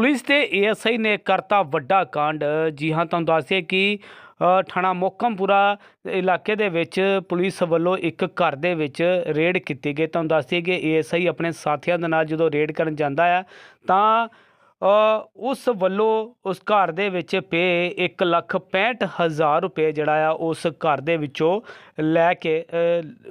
Police ਤੇ ASI ਨੇ ਕਰਤਾ ਵੱਡਾ ਕਾਂਡ। ਜੀ ਹਾਂ, ਤੁਹਾਨੂੰ ਦੱਸਦੇ ਕਿ ਥਾਣਾ ਮੋਕਮਪੁਰਾ ਇਲਾਕੇ ਦੇ ਵਿੱਚ ਪੁਲਿਸ ਵੱਲੋਂ ਇੱਕ ਘਰ ਦੇ ਵਿੱਚ ਰੇਡ ਕੀਤੀ ਗਈ। ਤੁਹਾਨੂੰ ਦੱਸਦੇ ਕਿ ਏਐਸਆਈ ਆਪਣੇ ਸਾਥੀਆਂ ਦੇ ਨਾਲ ਜਦੋਂ ਰੇਡ ਕਰਨ ਜਾਂਦਾ ਆ, ਤਾਂ ਉਸ ਵੱਲੋਂ ਉਸ ਘਰ ਦੇ ਵਿੱਚ ਪਏ ਇੱਕ ਲੱਖ ਪੈਂਹਠ ਹਜ਼ਾਰ ਰੁਪਏ ਜਿਹੜਾ ਆ, ਉਸ ਘਰ ਦੇ ਵਿੱਚੋਂ ਲੈ ਕੇ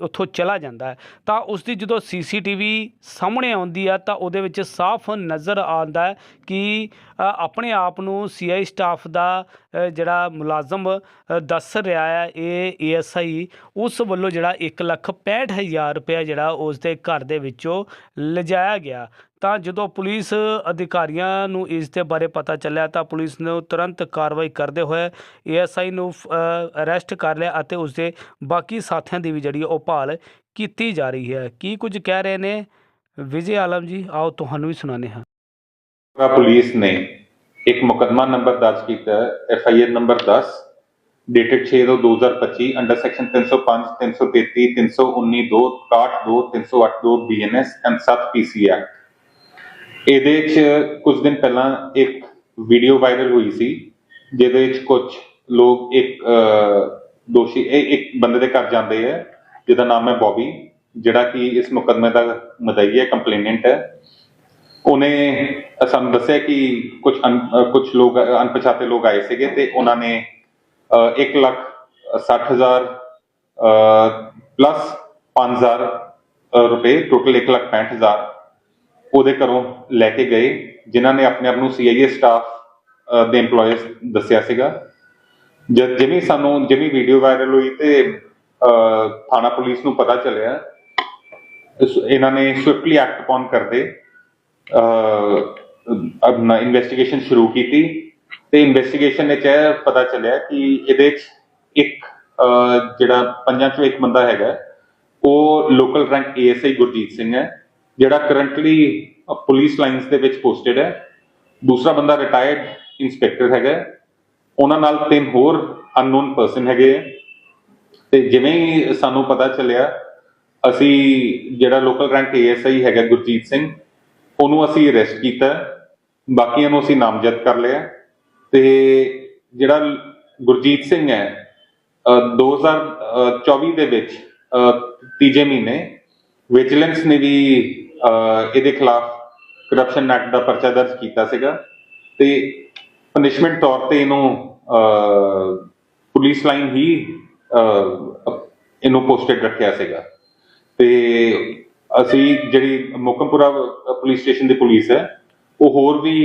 ਉੱਥੋਂ ਚਲਾ ਜਾਂਦਾ ਹੈ। ਤਾਂ ਉਸ ਦੀ ਜਦੋਂ ਸੀਸੀਟੀਵੀ ਸਾਹਮਣੇ ਆਉਂਦੀ ਆ, ਤਾਂ ਉਹਦੇ ਵਿੱਚ ਸਾਫ਼ ਨਜ਼ਰ ਆਉਂਦਾ ਹੈ ਕਿ ਆਪਣੇ ਆਪ ਨੂੰ ਸੀਆਈ ਸਟਾਫ ਦਾ ਜਿਹੜਾ ਮੁਲਾਜ਼ਮ ਦੱਸ ਰਿਹਾ ਹੈ, ਇਹ ਏਐਸਆਈ ਉਸ ਵੱਲੋਂ ਜਿਹੜਾ ਇੱਕ ਲੱਖ ਪੈਂਹਠ ਹਜ਼ਾਰ ਰੁਪਏ ਜਿਹੜਾ ਉਸ ਦੇ ਘਰ ਦੇ ਵਿੱਚੋਂ ਲਿਜਾਇਆ ਗਿਆ। ਤਾਂ ਜਦੋਂ ਪੁਲਿਸ ਅਧਿਕਾਰੀਆਂ ਨੂੰ ਇਸ ਦੇ ਬਾਰੇ ਪਤਾ ਚੱਲਿਆ ਤਾਂ ਪੁਲਿਸ ਨੇ ਤੁਰੰਤ ਕਾਰਵਾਈ ਕਰਦੇ ਹੋਏ ਏਐਸਆਈ ਨੂੰ ਅਰੈਸਟ ਕਰ ਲਿਆ ਅਤੇ ਉਸ ਦੇ ਬਾਕੀ ਸਾਥੀਆਂ ਦੀ ਵੀ ਜਿਹੜੀ ਉਹ ਭਾਲ ਕੀਤੀ ਜਾ ਰਹੀ ਹੈ। ਕੀ ਕੁਝ ਕਹਿ ਰਹੇ ਨੇ? ਵਿਜੇ ਆਲਮ ਜੀ, ਆਓ ਤੁਹਾਨੂੰ ਵੀ ਸੁਣਾਉਂਦੇ ਹਾਂ। ਪੁਲਿਸ ਨੇ ਇੱਕ ਮੁਕੱਦਮਾ ਨੰਬਰ ਦਰਜ ਕੀਤਾ F I R number 10 dated 6/2025 under section 305 333 319 2 62 308 2 BNS and 7 PC act ਇਹਦੇ ਚ ਕੁਝ ਦਿਨ ਪਹਿਲਾਂ ਇੱਕ ਵੀਡੀਓ ਵਾਇਰਲ ਹੋਈ ਸੀ, ਜਿਹਦੇ ਵਿੱਚ ਕੁਝ ਲੋਕ ਇੱਕ ਦੋਸ਼ੀ, ਇਹ ਇੱਕ ਬੰਦੇ ਦੇ ਘਰ ਜਾਂਦੇ ਹੈ ਜਿਹਦਾ ਨਾਮ ਹੈ ਬੌਬੀ, ਜਿਹੜਾ ਕਿ ਇਸ ਮੁਕੱਦਮੇ ਦਾ ਮਦਈ ਕੰਪਲੇਨੈਂਟ ਹੈ। ਉਹਨੇ ਸਾਨੂੰ ਦੱਸਿਆ ਕਿ ਕੁਝ ਕੁਝ ਲੋਕ, ਅਣਪਛਾਤੇ ਲੋਕ ਆਏ ਸੀਗੇ ਤੇ ਉਹਨਾਂ ਨੇ 1 ਲੱਖ 60 ਹਜ਼ਾਰ ਪਲੱਸ 5000 ਰੁਪਏ ਟੋਟਲ 1 ਲੱਖ 65 ਹਜ਼ਾਰ ਉਹਦੇ ਘਰੋਂ ਲੈ ਕੇ ਗਏ, ਜਿਨ੍ਹਾਂ ਨੇ ਆਪਣੇ ਆਪ ਨੂੰ ਸੀਆਈਏ ਸਟਾਫ ਦੇ EMPLOYEES ਦੱਸਿਆ ਸੀਗਾ। ਜਦ ਜਿਵੇਂ ਸਾਨੂੰ, ਜਿਵੇਂ ਵੀਡੀਓ ਵਾਇਰਲ ਹੋਈ ਤੇ ਥਾਣਾ ਪੁਲਿਸ ਨੂੰ ਪਤਾ ਚੱਲਿਆ ਇਹਨਾਂ ਨੇ ਸਵਿਫਟਲੀ ਐਕਟ ਅਪਨ ਕਰਦੇ ਆਪਣਾ ਇਨਵੈਸਟੀਗੇਸ਼ਨ ਸ਼ੁਰੂ ਕੀਤੀ ਤੇ ਇਨਵੈਸਟੀਗੇਸ਼ਨ ਵਿੱਚ ਇਹ ਪਤਾ ਚੱਲਿਆ ਕਿ ਇਹਦੇ ਵਿੱਚ ਇੱਕ ਜਿਹੜਾ ਪੰਜਾਂ ਚੋਂ ਇੱਕ ਬੰਦਾ ਹੈਗਾ, ਉਹ local rank ASI Gurjeet Singh ਹੈ। ਜਿਹੜਾ ਕਰੰਟਲੀ ਪੁਲਿਸ ਲਾਈਨਸ ਦੇ ਵਿੱਚ ਪੋਸਟਡ ਹੈ। ਦੂਸਰਾ ਬੰਦਾ ਰਿਟਾਇਰਡ ਇਨਸਪੈਕਟਰ ਹੈਗਾ ਉਹਨਾਂ ਨਾਲ ਤਿੰਨ ਹੋਰ ਅਨਨੋਨ ਪਰਸਨ ਹੈਗੇ ਹੈ। ਤੇ ਜਿਵੇਂ ਸਾਨੂੰ ਪਤਾ ਚੱਲਿਆ, ਅਸੀਂ ਜਿਹੜਾ ਲੋਕਲ ਰੈਂਕ ਏਐਸਆਈ ਹੈਗਾ ਗੁਰਜੀਤ ਸਿੰਘ, ਉਹਨੂੰ ਅਸੀਂ ਅਰੈਸਟ ਕੀਤਾ ਬਾਕੀਆਂ ਨੂੰ ਅਸੀਂ ਨਾਮਜ਼ਦ ਕਰ ਲਿਆ ਤੇ ਜਿਹੜਾ ਗੁਰਜੀਤ ਸਿੰਘ ਹੈ, ਅਹ 2024 ਦੇ ਵਿੱਚ ਤੀਜੇ ਮਹੀਨੇ, ਵਿਜੀਲੈਂਸ ਨੇ ਵੀ ਇਹਦੇ ਖਿਲਾਫ ਕਰਪਸ਼ਨ ਐਕਟ ਦਾ ਪਰਚਾ ਦਰਜ ਕੀਤਾ ਸੀਗਾ ਤੇ ਪਨਿਸ਼ਮੈਂਟ ਤੌਰ ਤੇ ਇਹਨੂੰ ਪੁਲਿਸ ਲਾਈਨ ਹੀ ਇਹਨੂੰ ਪੋਸਟਡ ਰੱਖਿਆ ਸੀਗਾ। ਤੇ ਅਸੀਂ ਜਿਹੜੀ ਮੁਕਮਪੁਰਾ ਪੁਲਿਸ ਸਟੇਸ਼ਨ ਦੀ ਪੁਲਿਸ ਹੈ ਉਹ ਹੋਰ ਵੀ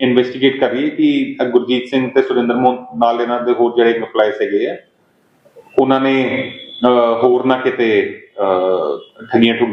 ਇਨਵੈਸਟੀਗੇਟ ਕਰ ਰਹੀ ਹੈ ਕਿ ਗੁਰਜੀਤ ਸਿੰਘ ਤੇ ਸੁਰਿੰਦਰ ਮੋਹਨ ਨਾਲ ਇਹਨਾਂ ਦੇ ਹੋਰ ਜਿਹੜੇ EMPLOYEES ਹੈਗੇ ਆ ਉਹਨਾਂ ਨੇ ਹੋਰ ਨਾ ਕਿਤੇ ਅਹ, ਠੱਗੀਆਂ ਠੁਗੀਆਂ